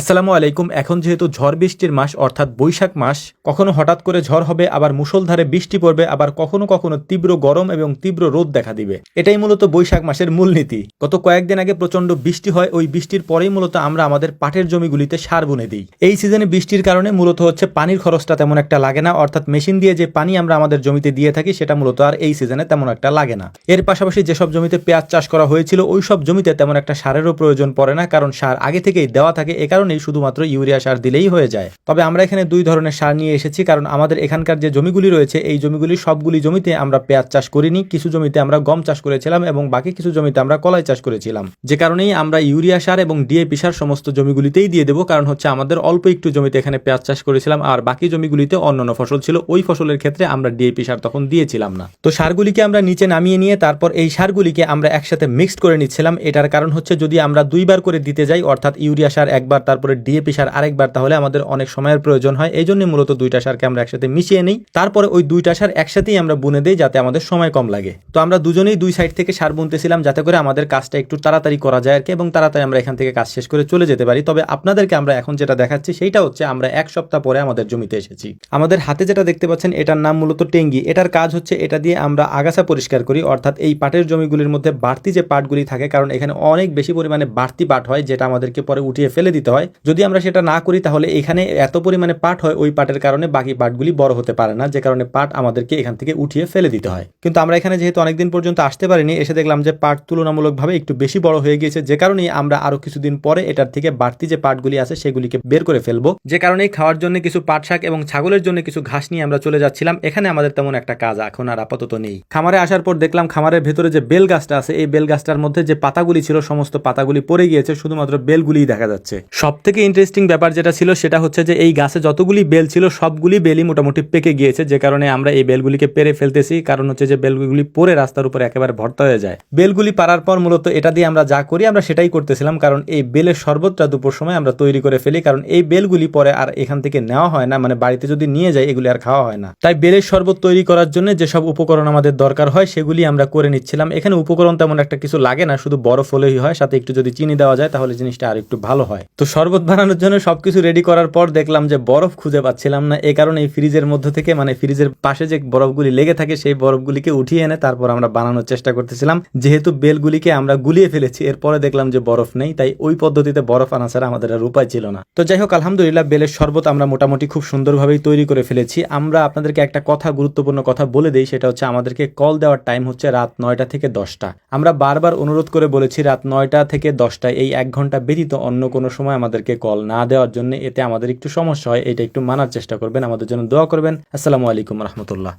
আসসালামু আলাইকুম। এখন যেহেতু ঝড় বৃষ্টির মাস, অর্থাৎ বৈশাখ মাস, কখনো হঠাৎ করে ঝড় হবে, আবার মুষলধারে বৃষ্টি পড়বে, আবার কখনো কখনো তীব্র গরম এবং তীব্র রোদ দেখা দিবে। এটাই মূলত বৈশাখ মাসের মূলনীতি গত কয়েকদিন আগে প্রচণ্ড বৃষ্টি হয়, ওই বৃষ্টির পরেই মূলত আমরা আমাদের পাটের জমিগুলিতে সার বুনে দিই। এই সিজনে বৃষ্টির কারণে মূলত হচ্ছে পানির খরচটা তেমন একটা লাগে না, অর্থাৎ মেশিন দিয়ে যে পানি আমরা আমাদের জমিতে দিয়ে থাকি, সেটা মূলত আর এই সিজনে তেমন একটা লাগে না। এর পাশাপাশি যেসব জমিতে পেঁয়াজ চাষ করা হয়েছিল ওই সব জমিতে তেমন একটা সারেরও প্রয়োজন পড়ে না, কারণ সার আগে থেকেই দেওয়া থাকে, এ কারণেই শুধুমাত্র ইউরিয়া সার দিলেই হয়ে যায়। তবে আমরা এখানে দুই ধরনের সার নিয়ে এসেছি, কারণ আমাদের এখানকার যে জমিগুলি রয়েছে, এই জমিগুলি সবগুলি জমিতে আমরা পেঁয়াজ চাষ করিনি, কিছু জমিতে আমরা গম চাষ করেছিলাম এবং বাকি কিছু জমিতে আমরা কলাই চাষ করেছিলাম। যে কারণেই আমরা ইউরিয়া সার এবং ডিএপি সার সমস্ত জমিগুলিতেই দিয়ে দেবো, কারণ হচ্ছে আমাদের অল্প একটু জমিতে এখানে পেঁয়াজ চাষ করেছিলাম আর বাকি জমিগুলিতে অন্যান্য ফসল ছিল, ওই ফসলের ক্ষেত্রে আমরা ডিএপি সার তখন দিয়েছিলাম না। তো সারগুলিকে আমরা নিচে নামিয়ে নিয়ে তারপর এই সারগুলিকে আমরা একসাথে মিক্সড করে নিচ্ছিলাম, এটার কারণ হচ্ছে যদি আমরা দুইবার করে দিতে যাই, অর্থাৎ ইউরিয়া সার একবার তারপরে ডিএপি সার আরেকবার তাহলে আমাদের অনেক সময়ের প্রয়োজন হয়। এই জন্য মূলত দুইটা সারকে আমরা একসাথে মিশিয়ে নিই। তারপরে ওই দুইটা সার একসাথেই আমরা বুনে দিই যাতে আমাদের সময় কম লাগে। তো আমরা দুজনেই দুই সাইড থেকে সার বুনতেছিলাম যাতে করে আমাদের কাজটা একটু তাড়াতাড়ি করা যায় আর কি এবং তাড়াতাড়ি আমরা এখান থেকে কাজ শেষ করে চলে যেতে পারি। তবে আপনাদেরকে আমরা এখন যেটা দেখাচ্ছি সেইটা হচ্ছে আমরা এক সপ্তাহ পরে আমাদের জমিতে এসেছি। আমাদের হাতে যেটা দেখতে পাচ্ছেন এটার নাম মূলত টেঙ্গি। এটার কাজ হচ্ছে এটা দিয়ে আমরা আগাছা পরিষ্কার করি। অর্থাৎ এই পাটের জমিগুলির মধ্যে বাড়তি যে পাটগুলি থাকে, কারণ এখানে অনেক বেশি পরিমাণে বাড়তি পাট হয়, যেটা আমাদেরকে পরে উঠিয়ে ফেলে দিতে হয়। যদি আমরা সেটা না করি, তাহলে এখানে এত পরিমাণে পাট হয়, ওই পাটের কারণে বাকি পাটগুলি বড় হতে পারে না, যে কারণে পাট আমাদেরকে এখান থেকে উঠিয়ে ফেলে দিতে হয়। কিন্তু আমরা এখানে যেহেতু অনেকদিন পর্যন্ত আসতে পারিনি, এসে দেখলাম যে পাট তুলনামূলকভাবে একটু বেশি বড় হয়ে গিয়েছে। যে কারণেই আমরা আরও কিছুদিন পরে এটার থেকে বাড়তি যে পাটগুলি আছে, সেগুলিকে বের করে ফেলব। যে কারণেই খাওয়ার জন্য কিছু পাট শাক এবং ছাগলের জন্য কিছু ঘাস নিয়ে আমরা চলে যাচ্ছিলাম। এখানে আমাদের তেমন একটা কাজ এখন আর আপাতত নেই। খামারে আসার পর দেখলাম খামারের ভেতরে যে বেল গাছটা আছে, এই বেল গাছটার মধ্যে যে পাতাগুলি ছিল, সমস্ত পাতাগুলি পড়ে গিয়েছে, শুধুমাত্র বেলগুলিই দেখা যাচ্ছে। সব থেকে ইন্টারেস্টিং ব্যাপার যেটা ছিল সেটা হচ্ছে যে এই গাছে যতগুলি বেল ছিল, সবগুলি বেলই মোটামুটি পেকে গিয়েছে। যে কারণে আমরা এই বেলগুলিকে পেরে ফেলতেছি। কারণ হচ্ছে যে বেলগুলি পরে রাস্তার উপর একেবারে ভর্তা হয়ে যায়। বেলগুলি পারার পর মূলত এটা দিয়ে আমরা যা করি, আমরা সেটাই করতেছিলাম। কারণ এই বেলের শরবতটা দুপুর সময় আমরা তৈরি করে ফেলি। কারণ এই বেলগুলি পরে আর এখান থেকে নেওয়া হয় না। মানে বাড়িতে যদি নিয়ে যাই, এগুলি আর খাওয়া হয় না। তাই বেলের শরবত তৈরি করার জন্য যেসব উপকরণ আমাদের দরকার হয়, সেগুলি আমরা করে নিচ্ছিলাম। এখানে উপকরণ তেমন একটা কিছু লাগে না। শুধু বরফ হলেই হয়। সাথে একটু যদি চিনি দেওয়া যায়, তাহলে জিনিসটা আর একটু ভালো হয়। তো শরবত বানানোর জন্য সবকিছু রেডি করার পর দেখলাম যে বরফ খুঁজে পাচ্ছিলাম না। এই কারণে এই ফ্রিজের মধ্য থেকে মানে ফ্রিজের পাশে যে বরফগুলি লেগে থাকে, সেই বরফগুলিকে উঠিয়ে এনে তারপর আমরা বানানোর চেষ্টা করতেছিলাম। যেহেতু বেলগুলিকে আমরা গুলিয়ে ফেলেছি, এরপরে দেখলাম যে বরফ নেই, তাই ওই পদ্ধতিতে বরফ আনা ছাড়া আমাদের আর উপায় ছিল না। তো যাই হোক, আলহামদুলিল্লাহ, বেলের শরবত আমরা মোটামুটি খুব সুন্দরভাবেই তৈরি করে ফেলেছি। আমরা আপনাদেরকে একটা কথা, গুরুত্বপূর্ণ কথা বলে দিই, সেটা হচ্ছে আমাদেরকে কল দেওয়ার টাইম হচ্ছে রাত নয়টা থেকে দশটা। আমরা বারবার অনুরোধ করে বলেছি, রাত নয়টা থেকে দশটা এই এক ঘণ্টা ব্যতীত অন্য কোনো সময় আমাদেরকে কল না দেওয়ার জন্য এতে আমাদের একটু সমস্যা হয়, এটা একটু মানার চেষ্টা করবেন, আমাদের জন্য দোয়া করবেন। আসসালামু আলাইকুম রহমতুল্লাহ।